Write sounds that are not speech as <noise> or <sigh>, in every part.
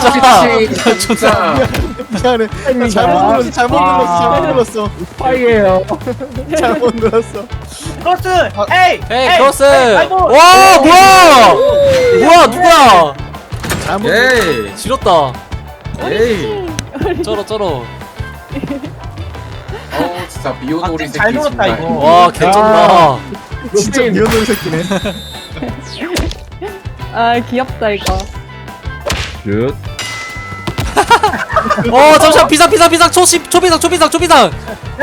진짜 진짜 미안해. 나 잘못 눌렀어. 잘못 아. 눌렀어. 잘못 눌렀어. 파이에요. 잘못 눌렀어. 크로스 에이 에이 크로스. 와 뭐야 뭐야 누구야 잘못 에이 지렸다 에이 쩔어 쩔어 어 진짜 아, 새끼 잘 놀았다, 정말. 이거. 와 개쩐다 진짜 미연놀이 새끼네. <laughs> 아 귀엽다 이거. 슛. <laughs> 어 잠시만. 비상 비상 비상. 초시 초비상 초비상 초비상.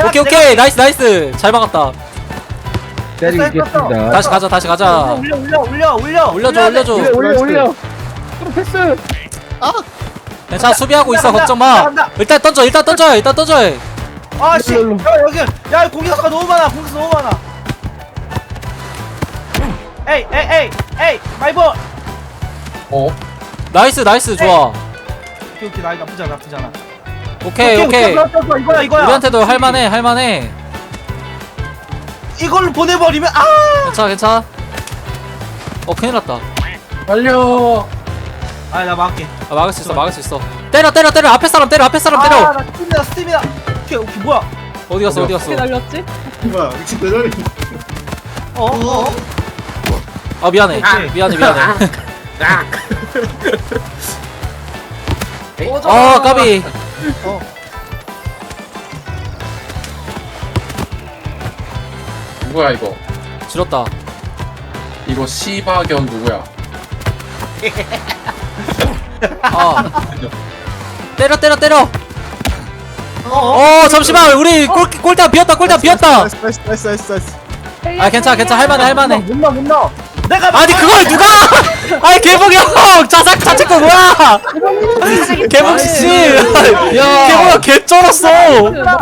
오케이 오케이. 나이스 나이스. 잘 막았다. 때리겠습니다. 다시 가자 다시 가자. 올려 올려 올려 올려 올려줘 올려줘. 올려 올려 올려. 그럼 패스. 괜찮아 수비하고 있어. 걱정 마. 일단 던져 일단 던져 일단 던져. 아씨. 야 여기. 야 공격수가 너무 많아. 공격수 너무 많아. 에이 에이 에이 에이. 마이볼. 어? 나이스 나이스 좋아. 오케이 오케이 나 나쁘지 않아 나쁘지 않아. 오케이 오케이 이거야 이거야 우리한테도 할만해 할만해. 이걸로 보내버리면 아! 괜찮아 괜찮아. 어 큰일 났다. 달려. 아나 막을게. 아, 막을 수 있어 막을 수 있어. 때려 때려 때려. 앞에 사람 때려 앞에 사람 때려. 아나 스팀이다 스팀이다. 오케이 오케이 뭐야? 어디 갔어 어디 어떻게 갔어 날렸지? 뭐야 미친 내 자리. 어어? 아 미안해. 미안해 미안해 <laughs> 아 까비. 누구야 이거? 줄었다. 이거 시바견 누구야? <laughs> 아. 때려 때려 때려. 어어 어 잠시만. 우리 골 골대 비었다 골대 비었다. 나이스 나이스 나이스 나이스. 아 괜찮아 괜찮아. 할만해 할만해. 못 넣어 못 넣어 내가 아니 그걸 누가? <laughs> 아니 개봉이 형! 자작 자책 거 뭐야? 개봉 씨 개봉아 개 쩔었어.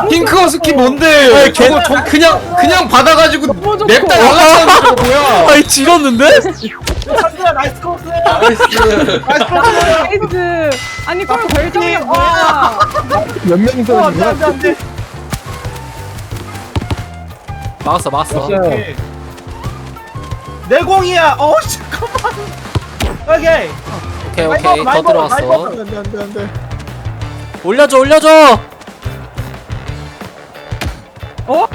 핑크 스킨 뭔데? 저거 저 그냥 그냥 받아가지고 냅다 날라가는 거 뭐야? <laughs> 아니 지렸는데? 상대야 나이스 코스. 나이스. 아니 그럼 결정이 뭐야? 몇 명이서 어, 안돼 안돼 안돼. 막았어 막았어. 오케이 내 공이야 어 잠깐만 오케이 오케이 오케이 더 들어왔어 안돼 안돼 안돼. 올려줘 올려줘 어?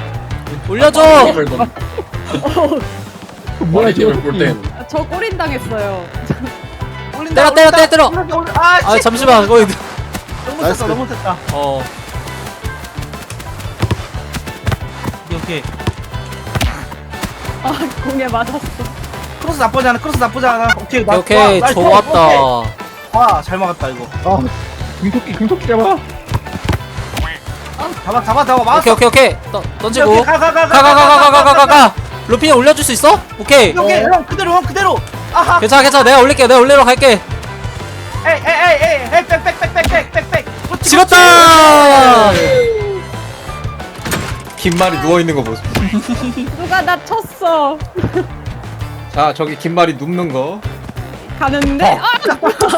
올려줘 뭐야 머리 저거 힘을 볼땐 아, 저 꼬린 당했어요. 때려, 때려. 때려, 올린다. 아, 아 씨. 잠시만 거기 너무 나이스. 됐다 너무 됐다 어 오케이 오케이 아 공에 맞았어. 크로스 나쁘지 않아 크로스 나쁘지 않아 오케이 나- 오케이 나이스, 좋았다 오케이. 와잘 막았다 이거 아 금토끼 금토끼 잡아. 잡아 잡아 잡아 막았어 오케이 오케이 오케이 던- 던지고 가 가 가 가 가 가 가 가 가 가가가가가가가 루피에 올려줄 수 있어? 오케이 오케이 형 그대로 형 그대로 아하 괜찮아 괜찮아 내가 올릴게 내가 올리러 갈게 에이 에이 에이 에이 에이 백백백백백백백 지렸다 긴 말이 누워 있는 거 보소. <laughs> 누가 나 쳤어. 자 저기 긴 말이 눕는 거. 가는데 아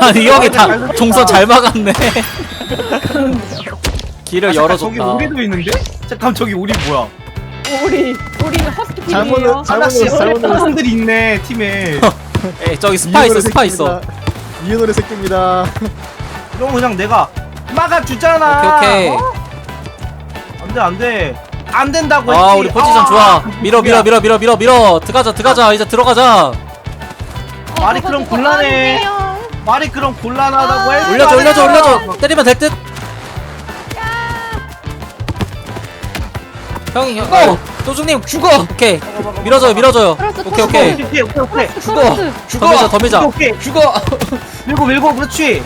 아니 이 형이 다 동선 잘 막았네 <laughs> 길을 저기 열어줬다 우리도 있는데? 잠깐 저기 우리 뭐야 우리 우리 허스키 잘못 팀이에요. 잘못 하나씩 잘못. 사람들이 있네 팀에 <laughs> 에이 저기 스파 있어 스파 있어 미연놀이 새끼입니다. 거 그냥 내가 막아주잖아 오케이 오케이 어? 안돼 안돼 안 된다고 아 했지. 우리 포지션 아, 좋아. 밀어 밀어 밀어 밀어 밀어 밀어. 들어가자 들어가자. 이제 들어가자. 어, 말이 저거 그럼 저거 곤란해. 아니에요. 말이 그럼 곤란하다고 해 올려줘 올려줘 올려줘. 때리면 될듯. 형이 형 어, 도중님 죽어. 오케이. 밀어줘요 밀어줘요. 크로스, 오케이 오케이. 오케이 오케이 오케이. 크로스, 크로스. 더 밀자 더 밀자 오케이 오케이. 죽어. 밀고 밀고 그렇지.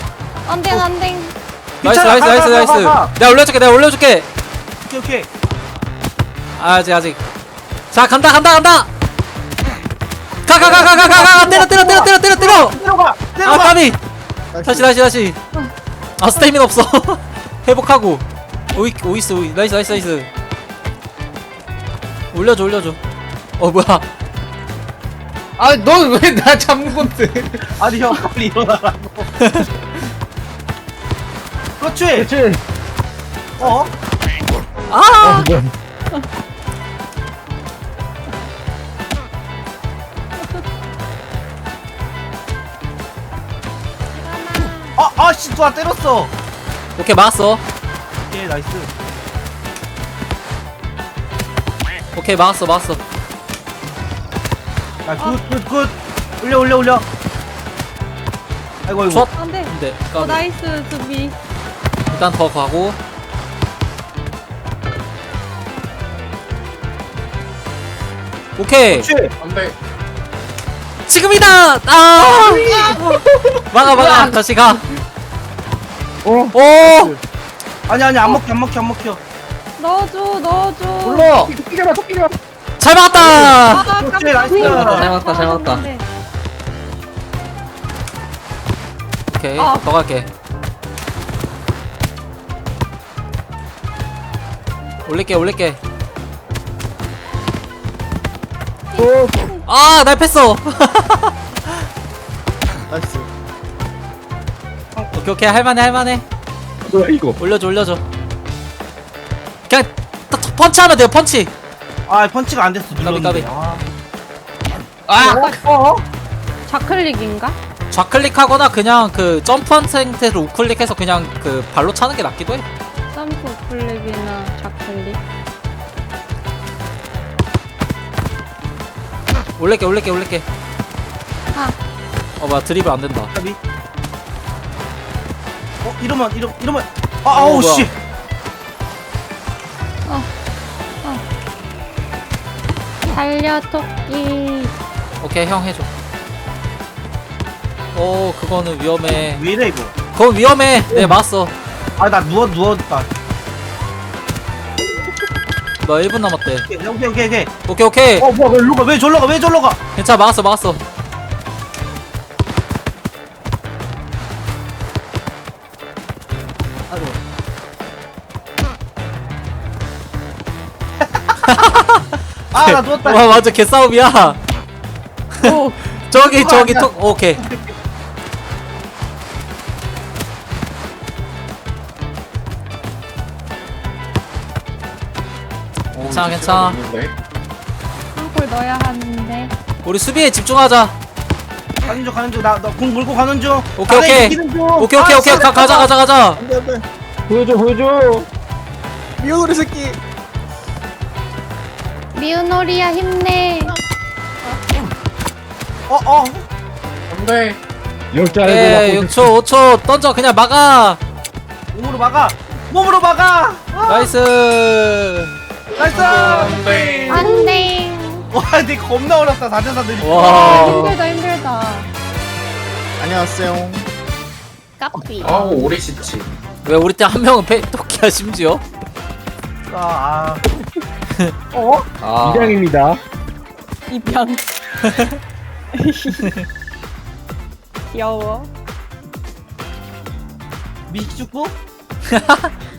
안 돼 안 돼. 나이스 괜찮아, 나이스 가, 나이스. 가, 나이스 가, 가. 내가 올려줄게 내가 올려줄게. 오케이 오케이 아직 아직. 자 간다 간다 간다! 가가 가 가 가가 때려 때려 때려 때려 때려! 때려 아 까비 다시. 다시 다시 아 스태미나 없어. <laughs> 회복하고. 오이 오이스 오이. 나이스 나이스 나이스. 올려줘 올려줘. 어 뭐야. 아 넌 왜 나 잡는 건데? <laughs> 아니 형 빨리 일어나라고. 그렇지! 그렇지. 어? 아! 뭐야? 아, 아 아씨 누가 때렸어. 오케이 막았어. 오케이 나이스. 오케이 막았어 막았어. 야굿굿굿. 올려 올려 올려. 아이고 아이고. 컷안 돼. 근데 어, 까비. 나이스, 수비. 일단 더 가고. 오케이. 그렇지. 안돼. 지금이다! 아! 막아 막아! 다시 가 오! 아니 아니 안 먹혀 안 먹혀 안 먹혀 넣어줘, 넣어줘. 불러 잘 막았다 아, 그렇지. 나이스. 잘 맞다, 잘 맞다. 안 돼. 오케이 아. 더 갈게 올릴게 올릴게 아날 뺐어 <laughs> 나이스. 오케이 오케이 할만해 할만해 뭐야 이거 올려줘 올려줘 그냥 딱 펀치하면 돼요 펀치 아 펀치가 안 됐어 눌렀는데. 까비. 아. 아 좌클릭인가? 좌클릭하거나 그냥 그 점프한 상태로 우클릭해서 그냥 그 발로 차는 게 낫기도 해 점프 클릭이나 좌클릭. 올릴게 올릴게 올릴게 아, 어 뭐야 드리블 안 된다 까비. 어 이러면 이러 이러면. 아 어, 아우 뭐야. 씨. 달려, 토끼. 오케이 형 해줘. 오 그거는 위험해. 왜 이래 이거? 그건 위험해. 네 맞았어. 아 나 누워 누웠다. 너 1분 남았대. 오케이 오케이 오케이 오케이. 오케이 오케이. 어 뭐야 왜 일로 가왜 졸러 가왜 졸러 가? 괜찮아 막았어 막았어 아나 누웠다 와 맞아 개싸움이야 오, <laughs> 저기 그거 저기 아니야. 톡 <laughs> 오케이 어, 괜찮아, 괜찮아. 시간 없는데? 한골 넣어야 하는데. 우리 수비에 집중하자 가는 중 가는 중나나공 물고 가는 중 오케이, 오케이. 이기는 중. 오케이 오케이 아, 오케이 씨, 가, 가자 가자 가자 안돼 안돼. 보여줘 보여줘 미연우리 새끼. 미우놀이야, 힘내. 어 어. 안돼 열자 오케이 6초 5초 던져 그냥 막아. 몸으로 막아. 몸으로 막아. 아, 나이스. 나이스. 안돼 안 돼. 와 근데 겁나 어렵다 4대4들이. 와. 힘들다, 힘들다. 안녕하세요. 까삐. 아우 오리시치. 왜 우리 때 한 명은 패 토끼야 심지어? 아, 아 이장입니다 입양. <laughs> 귀여워. 미식축구? 굿 <laughs>